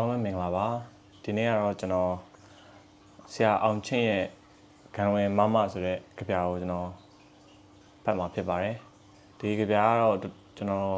အားလုံးမင်္ဂလာပါဒီနေ့ကတော့ကျွန်တော်ဆရာအောင်ချင်းရဲ့ဂန်ဝင်မမဆိုတဲ့ကြပြာကိုကျွန်တော်ဖတ်မှာဖြစ်ပါတယ်ဒီကြပြာကတော့ကျွန်တော်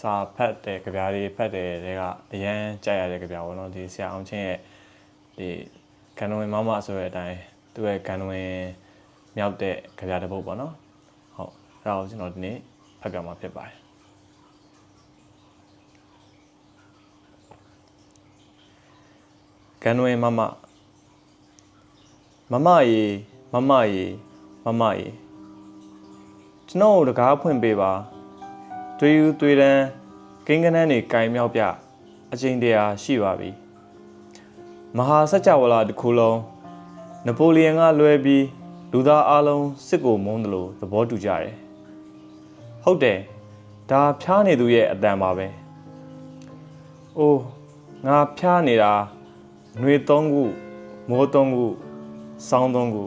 စာဖတ်တဲ့ကြပြာတွေဖတ်တဲ့တွေကအရန်ကြိုက်ရတဲ့ကြပြာပေါ့နော်ဒီဆရာအောင်ချင်းရဲ့ဒီဂန်ဝင်မမဆိုတဲ့အတိုင်းသူ့ရဲ့ဂန်ဝင်မြောက်တဲ့ကြပြာတစ်ပုဒ်ပေါ့နော်ဟုတ်အဲ့ဒါကိုကျွန်တော်ဒီနေ့ဖတ်ပြမှာဖြစ်ပါတယ် ကန်ဝဲမမမမရေမမရေမမရေကျွန်တော်တို့တကားဖွင့်ပေးပါတွေးယူတွေးတန်းဂင်းကနန်းနေကင်မြောက်ပြအချိန်တရာရှိပါပြီမဟာစัจ java လာတစ်ခုလုံးနပိုလီယံကလွဲပြီးလူသားအလုံးစစ်ကိုမုန်းတယ်လို့သဘောတူကြတယ်ဟုတ်တယ်ဒါဖျားနေသူရဲ့အတန်ပါပဲအိုးငါဖျားနေတာ ຫນွေ၃ခုမိုး၃ခုစောင်း၃ခု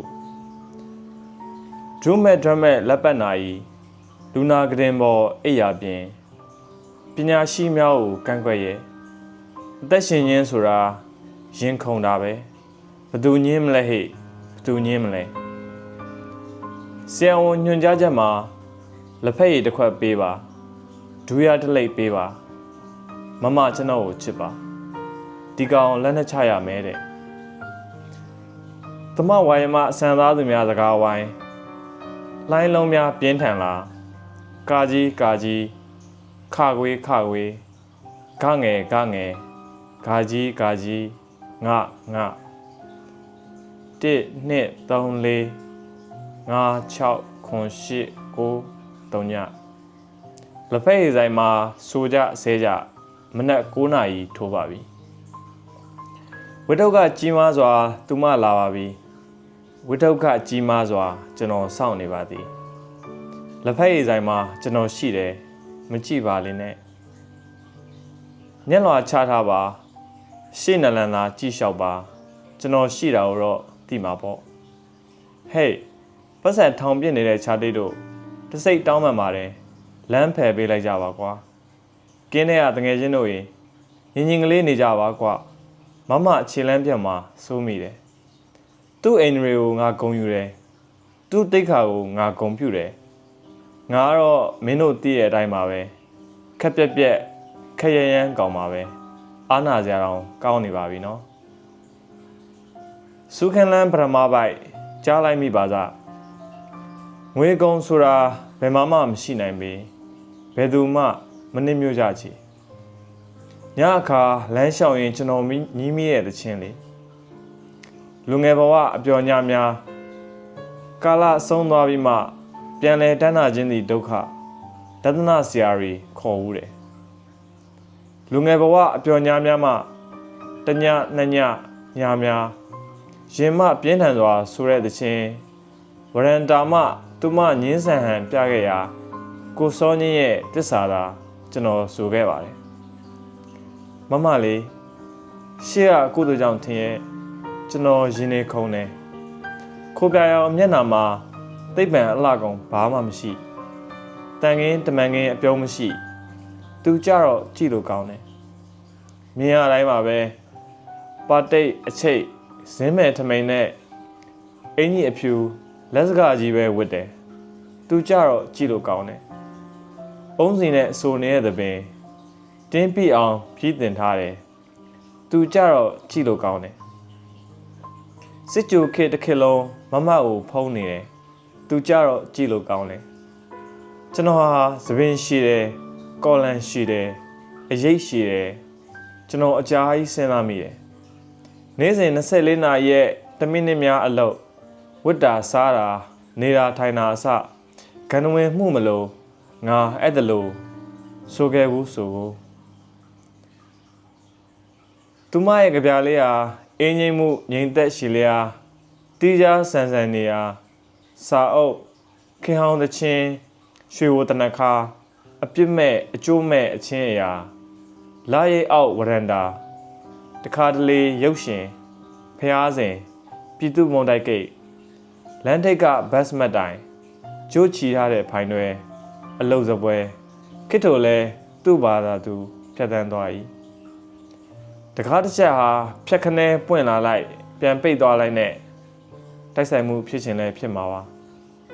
ဒရုမက်ဒရမက်လက်ပတ်နာဤလူနာကတင်ပေါ်အိယာပြင်ပညာရှိများကိုကန့်ကွက်ရဲ့အသက်ရှင်ခြင်းဆိုတာရင်ခုန်တာပဲဘသူညင်းမလဲဟဲ့ဘသူညင်းမလဲဆရာဝန်ညွှန်ကြားချက်မှာလက်ဖက်ရည်တစ်ခွက်ပေးပါဒူးရတစ်လိပ်ပေးပါမမကျွန်တော်ကိုချစ်ပါ ဒီကောင်လက်နဲ့ချရမယ်တဲ့။သမဝါယမအဆန်သားသူများစကားဝိုင်းလိုင်းလုံးများပြင်းထန်လာကာကြီးကာကြီးခခွေးခခွေးဂငယ်ဂငယ်ဂါကြီးဂါကြီးငငင1 2 3 4 5 6 9 10 9 3ညလက်ဖက်ရည်ဆိုင်မှာစိုးကြဆဲကြမနက်9နာရီထိုးပါပြီ ဝိတုကကြီးမားစွာ သူမလာပါပြီဝိတုကကြီးမားစွာ ကျွန်တော်စောင့်နေပါသည်လက်ဖက်ရည်ဆိုင်မှာကျွန်တော်ရှိတယ်မကြည့်ပါလေနဲ့ညက်လွာချထားပါ ရှေ့နလန်သာကြည့်လျှောက်ပါကျွန်တော်ရှိတာကိုတော့သိမှာပေါ့ဟေးပတ်စံထောင်ပြစ်နေတဲ့ခြာတိတ်တို့တစိတ်တောင်းပန်ပါတယ်လမ်းဖယ်ပေးလိုက်ကြပါကွာကင်းတဲ့ကတငယ်ချင်းတို့ရေညင်ညင်ကလေးနေကြပါကွာ မမခြေလမ်းပြတ်မှာစိုးမိတယ်။သူ့အိမ်တွေကိုငါဂုံယူတယ်။သူ့တိတ်ခါကိုငါဂုံပြုတယ်။ငါကတော့မင်းတို့သိတဲ့အတိုင်းပါပဲ။ခက်ပြက်ပြက်ခက်ရရမ်းကောင်းပါပဲ။အားနာစရာတောင်ကောင်းနေပါပြီနော်။စုခန်လန်းပရမပိုက်ကြားလိုက်မိပါစ။ငွေကုံဆိုတာဘယ်မှမှမရှိနိုင်ပေ။ဘယ်သူမှမနစ်မြို့ကြချီ။ ညအခါလမ်းလျှောက်ရင်ကျွန်တော်ညီးမိရဲ့တခြင်းလေလူငယ်ဘဝအပျော်ညများကာလဆုံးသွားပြီးမှပြန်လဲတန်းနာခြင်းသည်ဒုက္ခဒသနာဆရာရီခေါ်ဦးတယ်လူငယ်ဘဝအပျော်ညများမှတညနှစ်ညညများရင်မပြင်းထန်စွာဆိုတဲ့တခြင်းဝရန်တာမသူမငင်းဆန်ဟန်ပြခဲ့ရာကိုစောညင်းရဲ့တစ္ဆာသာကျွန်တော်ဆိုခဲ့ပါတယ် မမလေးရှေ့ကကုသိုလ်ကြောင့်ထင်ရဲ့ကျွန်တော်ရင်နေခုံနေခိုးပြရအောင်မျက်နှာမှာသိပ္ပံအလှကောင်ဘာမှမရှိတန်ကင်းတမန်ကင်းအပြုံးမရှိ သူကြတော့ကြည့်လို့ကောင်းတယ်မြင်ရတိုင်းပါပဲပါတိတ်အချိတ်ဇင်းမဲ့ထမိန်နဲ့အင်းကြီးအဖြူလက်စကားကြီးပဲဝတ်တယ်သူကြတော့ကြည့်လို့ကောင်းတယ်အုံးစီနဲ့အဆိုနေတဲ့သပင် တင်းပြအောင်ဖြည့်တင်ထားတယ်။သူကြတော့ကြည့်လို့ကောင်းတယ်။စစ်ကြိုခေတ်တစ်ခေတ်လုံးမမကိုဖုံးနေတယ်။သူကြတော့ကြည့်လို့ကောင်းတယ်။ကျွန်တော်ဟာသပင်ရှိတယ်၊ကော်လန်ရှိတယ်၊အရေးရှိတယ်။ကျွန်တော်အကြာကြီးစဉ်းစားမိတယ်။နေ့စဉ်24နာရီရဲ့10မိနစ်များအလုပ်ဝတ်တာစားတာနေတာထိုင်တာအစဂန်ဝင်မှုမလို့ငါအဲ့ဒါလို့ဆိုခဲ့ဘူးဆိုဘူး သူမရဲ့ကြပြလေးဟာအင်းငိမ့်မှုငြိမ်သက်ရှိလျာတီးခြားဆန်ဆန်နေရာစာအုပ်ခင်ဟောင်းသချင်းရွှေဝတနခါအပြစ်မဲ့အကျိုးမဲ့အချင်းအရာလာရိတ်အောက်ဝရန်တာတခါတလေရုပ်ရှင်ဖျားစဉ်ပြည်သူမုံတိုက်ကိတ်လန်ထိတ်ကဘတ်စမတ်တိုင်ကျိုးချီထားတဲ့ဖိုင်တွေအလုတ်စပွဲခစ်ထိုလဲသူ့ဘာသာသူဖြတ်တန်းသွား၏ တကားတစ်ချက်ဟာဖြက်ခနဲပွင့်လာလိုက်ပြန်ပိတ်သွားလိုက်နဲ့တိုက်ဆိုင်မှုဖြစ်ခြင်းလည်းဖြစ်မှာပါ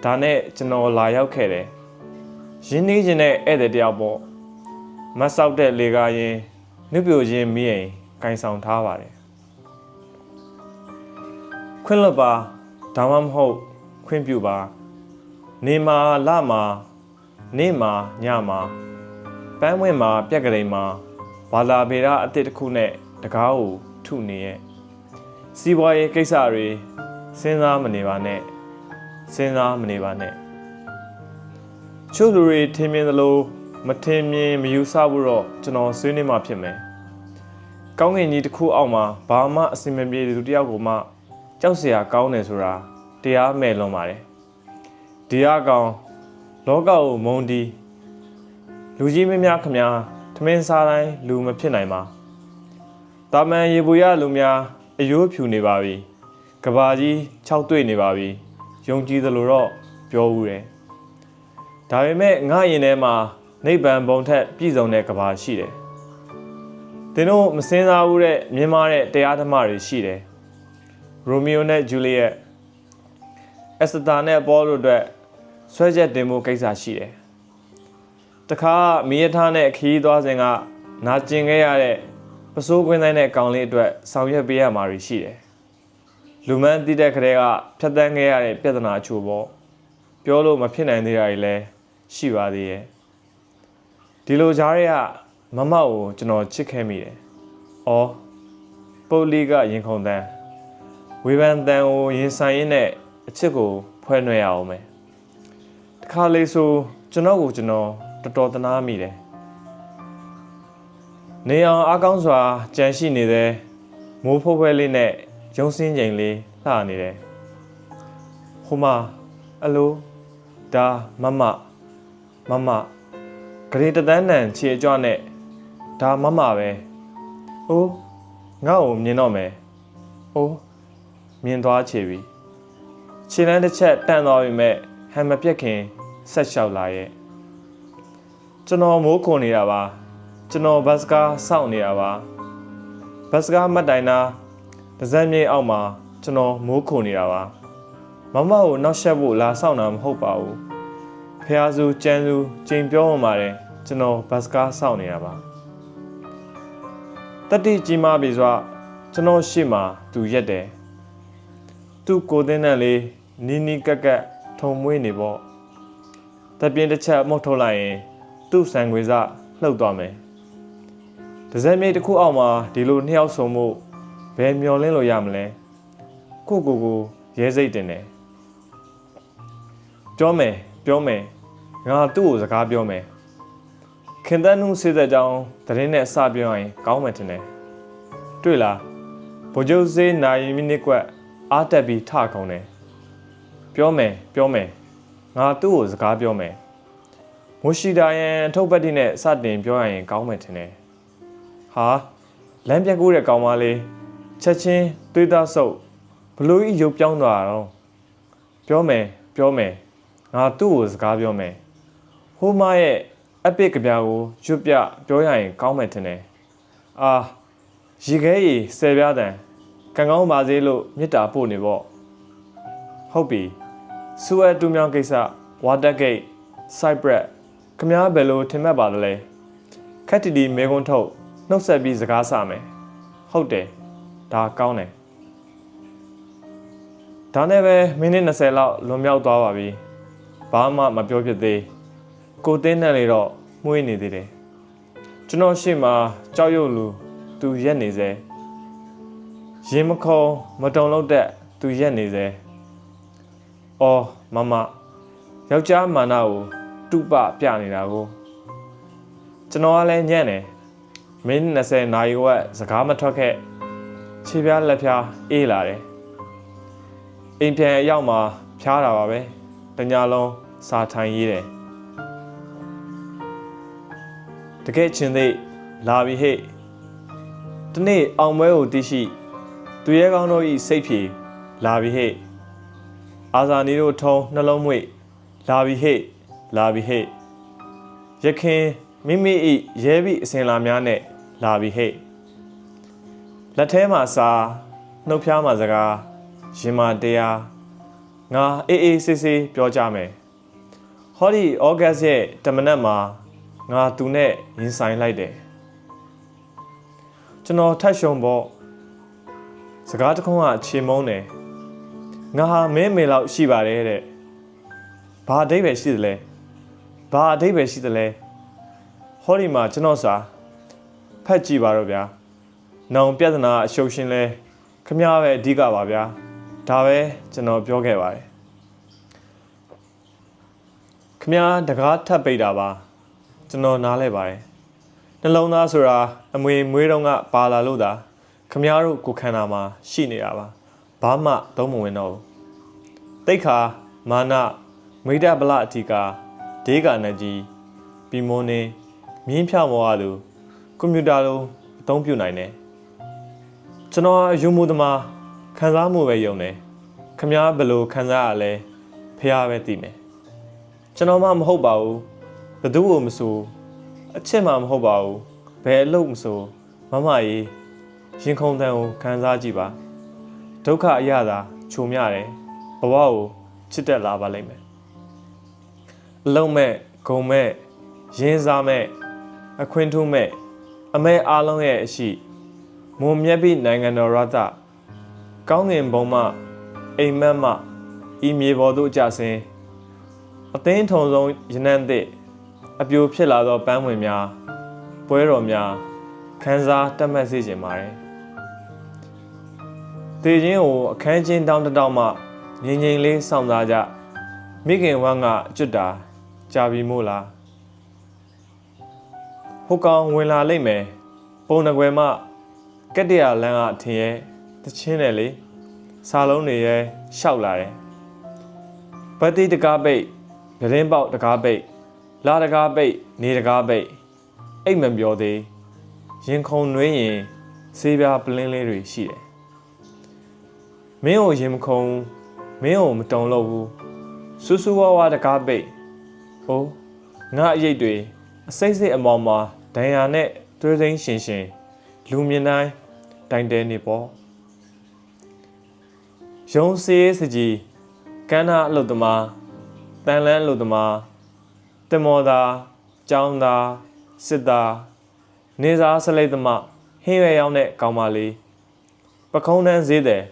ဒါနဲ့ကျွန်တော်လာရောက်ခဲ့တယ်ရင်းနှီးခြင်းနဲ့ဧည့်သည်တယောက်ပေါ့မတ်ဆောက်တဲ့လေကားရင်နှုတ်ပြခြင်းမိရင်ကင်ဆောင်ထားပါတယ်ခွင့်လွတ်ပါဒါမှမဟုတ်ခွင့်ပြုပါနေမှာလမှာနေ့မှာညမှာပန်းဝင်မှာပြက်ကလေးမှာဘာလာဗေဒအစ်စ်တစ်ခုနဲ့ တကားကိုထုနေရဲ့စီးပွားရေးကိစ္စတွေစဉ်းစားမနေပါနဲ့စဉ်းစားမနေပါနဲ့ချို့လူတွေထင်မြင်သလိုမထင်မြင်မယူဆဘူးတော့ကျွန်တော်ဆွေးနွေးမှဖြစ်မယ်ကောင်းကင်ကြီးတစ်ခုအောက်မှာဘာမှအစင်မပြေတဲ့သူတစ်ယောက်ကိုမှကြောက်စရာကောင်းတယ်ဆိုတာတရားမဲ့လွန်ပါတယ်ဒီအကောင်လောကကိုမုံတီးလူကြီးမင်းများခမများထမင်းစားတိုင်းလူမဖြစ်နိုင်ပါ တာမန်ရေပူရလူများအယိုးဖြူနေပါပြီကဘာကြီး6တွေ့နေပါပြီယုံကြည်သလိုတော့ပြောဦးတယ်ဒါပေမဲ့ငါရင်ထဲမှာနိဗ္ဗာန်ဘုံထက်ပြည့်စုံတဲ့ကဘာရှိတယ်သင်တို့မစင်စားဘူးတဲ့မြင်မာတဲ့တရားဓမ္မတွေရှိတယ်ရိုမီယိုနဲ့ဂျူလီယက်အက်စတာနဲ့ပေါတို့အတွက်ဆွဲချက်တင်မှုကိစ္စရှိတယ်တခါမီးရထားနဲ့ခီးသွားစဉ်ကနာကျင်ခဲ့ရတဲ့ ပစိုးကွင်းတိုင်းတဲ့ကောင်လေးအတွက်ဆောင်ရွက်ပေးရမှာရှိတယ်လူမန်းတည်တဲ့ခရဲကဖြတ်တန်းခဲ့ရတဲ့ပြဿနာအချို့ပေါ့ပြောလို့မဖြစ်နိုင်သေးတာတွေလည်းရှိပါသေးရဲ့ဒီလိုကြားရဲကမမောက်ကိုကျွန်တော်ချစ်ခဲ့မိတယ်။အော်ပုတ်လီကရင်ခုန်တန်းဝေဖန်တန်ကိုရင်ဆိုင်ရင်းနဲ့အချစ်ကိုဖွဲ့နှွဲရအောင်မယ်။တခါလေဆိုကျွန်တော်ကိုကျွန်တော်တော်တော်တနာမိတယ်။ နေအောင်အားကောင်းစွာကြံရှိနေတဲ့မိုးဖိုးဖွဲလေးနဲ့ရုံစင်းချိန်လေးလှနေတယ်။ဟိုမှာအလိုဒါမမမမဂရေတသန်းတန်ခြေအကြွနဲ့ဒါမမပဲ။အိုးငါ့ကိုမြင်တော့မယ်။အိုးမြင်သွားချေပြီ။ခြေလမ်းတစ်ချက်တန့်သွားပြီမဲ့ဟန်မပြက်ခင်ဆက်လျှောက်လာရဲ့။ကျွန်တော်မိုးခုန်နေတာပါ။ ကျွန်တော်ဘတ်စကားစောင့်နေတာပါ။ဘတ်စကားမှတ်တိုင်နာဒဇက်မြိတ်အောက်မှာကျွန်တော်မိုးခုန်နေတာပါ။မမကိုနောက်ဆက်ဖို့လာဆောင်တာမဟုတ်ပါဘူး။ဖះစုကျန်းစုချိန်ပြောမှပါတယ်ကျွန်တော်ဘတ်စကားစောင့်နေတာပါတတိကြီးမားပြီဆိုကျွန်တော်ရှေ့မှာသူရက်တယ်သူ့ကိုတင်းနဲ့လေးနီးနီးကက်ကက်ထုံမွေးနေပေါ့တပြင်းတစ်ချက်မှုတ်ထုတ်လိုက်ရင်သူ့ဆန်ခွေစလှုပ်သွားမယ်ဒ ဇယ်မြေတစ်ခုအောက်မှာဒီလိုနှစ်ယောက်ဆုံမှုဘယ်မျောလင်းလို့ရမလဲကိုကိုကိုရဲစိတ်တင်တယ်ပြောမယ်ပြောမယ်ငါသူ့ကိုစကားပြောမယ်ခင်တန်းနုစေတဲ့ကြောင်းသတင်းနဲ့အစပြောရင်ကောင်းမယ်ထင်တယ်တွေ့လားဗိုလ်ချုပ်စေးနိုင်မိနစ်ကွက်အားတက်ပြီးထခုံတယ်ပြောမယ်ပြောမယ်ငါသူ့ကိုစကားပြောမယ်မိုရှိဒါယန်ထုတ်ပတ်တိနဲ့စတင်ပြောရရင်ကောင်းမယ်ထင်တယ် ဟာလမ်းပြက်ကူးတဲ့ကောင်မလေးချက်ချင်းသွေးသားဆုပ်ဘလို့ကြီးရုပ်ပြောင်းသွားတော့ပြောမယ်ပြောမယ်ငါသူ့ကိုစကားပြောမယ်ဟိုးမရဲ့အပစ်ကြပြာကိုရွတ်ပြပြောရရင်ကောင်းမယ်ထင်တယ်။အာရီခဲရီဆယ်ပြားတန်ကံကောင်းပါစေလို့မေတ္တာပို့နေပေါ့။ဟုတ်ပြီ။စူအတူမြောင်းကိစ္စဝါတာဂိတ်ဆိုက်ဘရက်ခမားဘယ်လိုထင်မှတ်ပါသလဲ။ခက်တီတီမဲကွန်းထုတ် နှုတ်ဆက်ပြီးစကားဆမယ်။ဟုတ်တယ်။ဒါကောင်းတယ်။ဒါနဲ့ပဲမိနစ်20လောက်လွန်မြောက်သွားပါပြီ။ဘာမှမပြောဖြစ်သေး။ကိုတင်းနဲ့လေတော့မှုေးနေသေးတယ်ကျွန်တော်ရှေ့မှာကြောက်ရွံ့လူသူရက်နေစေရင်မခုံမတုံလို့တဲ့သူရက်နေစေအော်မမယောက်ျားမာနကိုတုပပြနေတာကိုကျွန်တော်ကလည်းညံ့တယ် မင်း20နာရီဝက်စကားမထွက်ခဲ့ခြေပြားလက်ပြားအေးလာတယ်အိမ်ပြန်အရောက်မှာဖျားတာပါပဲတညာလုံးစာထိုင်ရေးတယ်တကယ်ချင်းသိလာပြီဟဲ့ဒီနေ့အောင်ပွဲကိုသိရှိသူရဲကောင်းတို့ဤစိတ်ဖြေလာပြီဟဲ့အာဇာနီတို့ထုံးနှလုံးမွေ့လာပြီဟဲ့လာပြီဟဲ့ရခင် မိမိဤရဲပြီအစင်လာများနဲ့လာပြီဟဲ့လက်ထဲမှာစာနှုတ်ဖျားမှာစကားရင်မာတရားငါအေးအေးဆေးဆေးပြောကြမယ်ဟောဒီဩဂတ်ရဲ့တမနက်မှာငါသူနဲ့ရင်ဆိုင်လိုက်တယ်ကျွန်တော်ထတ်ရှုံပေါ့စကားတစ်ခုကချေမုန်းတယ်ငါဟာမင်းမေလောက်ရှိပါတယ်တဲ့ဘာအဓိပ္ပာယ်ရှိသလဲဘာအဓိပ္ပာယ်ရှိသလဲ ဟောဒီမှာကျွန်တော်စာဖတ်ကြည့်ပါတော့ဗျာနောင်ပြဿနာအရှုပ်ရှင်းလဲခမရပဲအဓိကပါဗျာဒါပဲကျွန်တော်ပြောခဲ့ပါတယ်ခမရတကားထပ်ပိတ်တာပါကျွန်တော်နားလဲပါတယ်နှလုံးသားဆိုတာအမွေမွေးတုံးကပါလာလို့သာခမရတို့ကိုယ်ခန္ဓာမှာရှိနေတာပါဘာမှသုံးမဝင်တော့ဘူးတိတ်ခါမာနမိဒ္ဒဗလအတိကာဒေဂာနကြီးပီမွန်နေ မြင်းဖြောင်းမောရသူကွန်ပျူတာလုံးအသုံးပြုနိုင်တယ်ကျွန်တော်အယူမှုသမားခံစားမှုပဲယုံတယ်ခမားဘယ်လိုခံစားရလဲဖះပဲသိမယ်ကျွန်တော်မှမဟုတ်ပါဘူးဘသူ့ကိုမဆိုအချစ်မှမဟုတ်ပါဘူးဘယ်အလုပ်မဆိုမမကြီးရင်ခုန်တန်ကိုခံစားကြည့်ပါဒုက္ခအရသာခြုံမြတယ်ဘဝကိုချစ်တက်လာပါလိမ့်မယ်အလုံးမဲ့ဂုံမဲ့ရင်းစားမဲ့ အခွင့်ထူးမဲ့အမဲအားလုံးရဲ့အရှိမွန်မြတ်ပြီးနိုင်ငံတော်ရသကောင်းငင်ဘုံမှအိမ်မက်မှဤမြေပေါ်သို့ကြဆင်းအသင်းထုံဆုံးရနံ့သည့်အပြိုဖြစ်လာသောပန်းဝင်များပွဲတော်များခန်းစားတက်မှတ်စေခြင်းပါတယ်။တေချင်းကိုအခန်းချင်းတောင်းတတောင်းမှငြိမ်ငြိမ်လေးစောင့်စားကြမိခင်ဝမ်းကအကျွတ်တာကြာပြီမို့လား ဟိုကောင်ဝင်လာလိမ့်မယ်ပုံနှကွယ်မှကက်တရလန်းကထင်ရဲ့တချင်းတယ်လေစာလုံးတွေရဲ့ရှောက်လာတယ်ပတိတကားပိတ်ဗရင်ပေါက်တကားပိတ်လာတကားပိတ်နေတကားပိတ်အိတ်မပြောသေးရင်ခုန်နှွေးရင်ဆေးပြားပလင်းလေးတွေရှိတယ်မင်းကိုရင်မခုန်မင်းကိုမတုံလို့ဘူးဆူဆူဝါဝါတကားပိတ်ဟိုးငါအရေးတွေအစိမ့်စိမ့်အမောင်မှာ ဒဏ်ရာနဲ့သွေးသိမ်းရှင်ရှင်လူမြင်တိုင်းတိုင်တဲနေပေါ့ရုံစေးစကြီးကန်းနာအလုတ်သမားတန်လန်းအလုတ်သမားတင်မောသာကျောင်းသားစစ်သားနေစားဆလိတ်သမားဟင်းရွယ်ရောက်တဲ့ကောင်မလေးပခုံးတန်းဈေးတယ်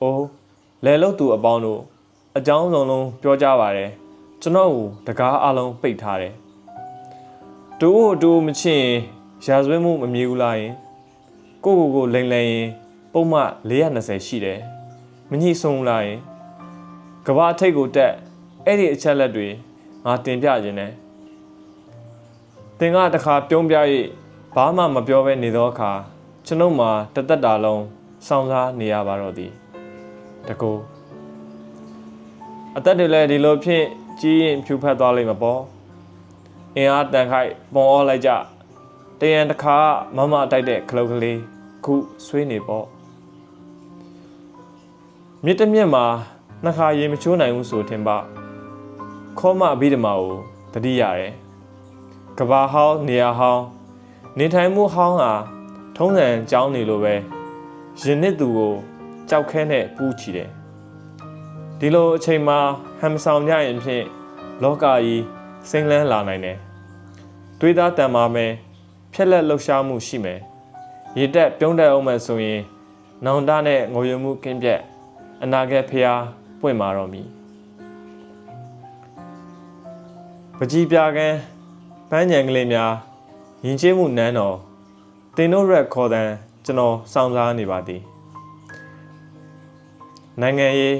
အိုးလဲလုတ်သူအပေါင်းတို့အကြောင်းစုံလုံးပြောကြပါတယ်ကျွန်တော်ကိုတကားအလုံးပိတ်ထားတယ် တူတူမချင်ရာဇဝတ်မှုမမြည်ဘူးလားယင်ကိုကိုကိုလိန်လိန်ရင်ပုံမှ420ရှိတယ်မညှိဆုံးလားယင်ကဘာထိတ်ကိုတက်အဲ့ဒီအချက်လက်တွေငါတင်ပြခြင်းနဲ့တင်ကတခါပြုံးပြ၍ဘာမှမပြောဘဲနေသောအခါကျွန်ုပ်မှာတသက်တာလုံးစောင့်စားနေရပါတော့သည်တကူအသက်တွေလည်းဒီလိုဖြင့်ကြီးရင်ဖြူဖက်သွားလိမ့်မှာပေါ့ အင်အားတန်ခိုက်ပုံအောလိုက်ကြတရံတစ်ခါမမတိုက်တဲ့ခလုတ်ကလေးခုဆွေးနေပေါ့မြစ်တစ်မြစ်မှာနှစ်ခါရေမချိုးနိုင်ဘူးဆိုထင်ပါခေါမအဘိဓမ္မာကိုတတိရတယ်ကဘာဟောင်းနေရာဟောင်းနေထိုင်မှုဟောင်းဟာထုံးစံကြောင်းနေလိုပဲရင်နစ်သူကိုကြောက်ခဲနဲ့ပူးချီတယ်ဒီလိုအချိန်မှာဟမ်ဆောင်ကြရင်ဖြင့်လောကကြီးစိမ့်လန်းလာနိုင်တယ် တွေးသားတန်မာမယ်ဖြက်လက်လှုပ်ရှားမှုရှိမယ်ရေတက်ပြုံးတက်အောင်မယ်ဆိုရင်နောင်တနဲ့ငိုယမှုကင်းပြက်အနာဂတ်ဖျားပွင့်မာတော့မည်ပကြီးပြကန်းပန်းညံကလေးများယဉ်ကျေးမှုနန်းတော်တင်တို့ရက်ခေါ်တဲ့ကျွန်တော်စောင့်စားနေပါသည်နိုင်ငံရေး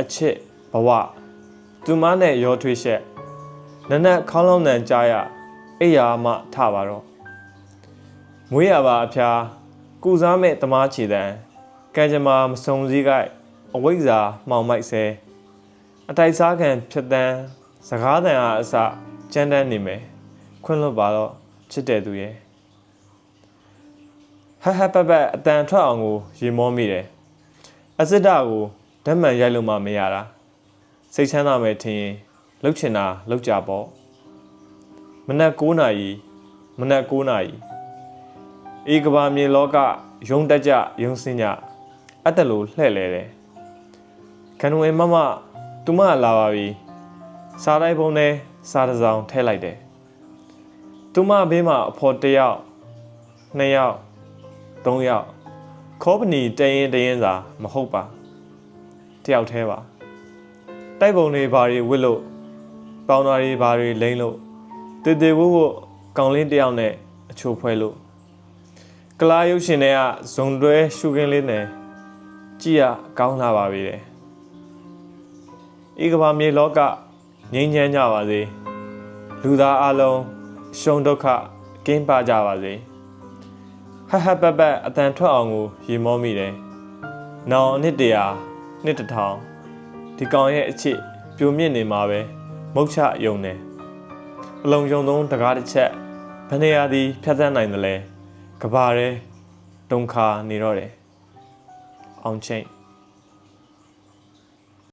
အချစ်ဘဝသူမနဲ့ရောထွေးချက်နနက်ခေါင်းလုံးတန်ကြားရ အိယာမှထပါတော့မွေးရပါအဖျားကုစားမဲ့တမားချီတန်ကံကြမ္မာမစုံစည်းကိုက်အဝိဇ္ဇာမှောင်မိုက်ဆဲအတိုက်စားခံဖြစ်တန်းစကားတန်အားအစကြမ်းတမ်းနေမယ်ခွင့်လွတ်ပါတော့ချစ်တဲ့သူရဲ့ဟဟပပအတန်ထွက်အောင်ကိုရေမောမိတယ်အစစ်တကိုဓာတ်မှန်ရိုက်လို့မှမရတာစိတ်ချမ်းသာမယ်ထင်ရင်လှုပ်ချင်တာလှုပ်ကြပေါ့ မနက်9နာရီမနက်9နာရီဧကဘာမြေလောကယုံတက်ကြယုံစင်းကြအတက်လို့လှဲ့လဲတယ်ခန္ဓာဝင်မမသူမလာပါပြီစားတိုင်းပုံနဲ့စားတစ်စောင်ထဲလိုက်တယ်သူမဘေးမှာအဖော်တစ်ယောက်နှစ်ယောက်သုံးယောက်ခေါပနီတရင်တရင်စာမဟုတ်ပါတယောက်တည်းပါတိုက်ပုံတွေဘာတွေဝစ်လို့ပေါင်းသားတွေဘာတွေလိမ့်လို့ တေတေဝုတ်ဝုတ်ကောင်လင်းတစ်ယောက်နဲ့အချိုဖွဲလို့ကလာရုပ်ရှင်တွေကဇုံတွဲရှုခင်းလေးနဲ့ကြည့်ရကောင်းလာပါပြီတဲ့ဤကဘာမြေလောကငြိမ်းချမ်းကြပါစေလူသားအလုံးရှုံဒုက္ခကင်းပါကြပါစေဟဟပပအတန်ထွက်အောင်ကိုရေမောမိတယ်နောင်နှစ်တရာနှစ်တစ်ထောင်ဒီကောင်ရဲ့အချစ်ပြိုမြင့်နေမှာပဲမုတ်ချယုံတယ် အလုံးယုံသုံးတကားတစ်ချက်ဘယ်နေရာသည်ဖြတ်သန်းနိုင်သလဲကဘာရဲဒုံခါနေတော့တယ်အောင်ချင်း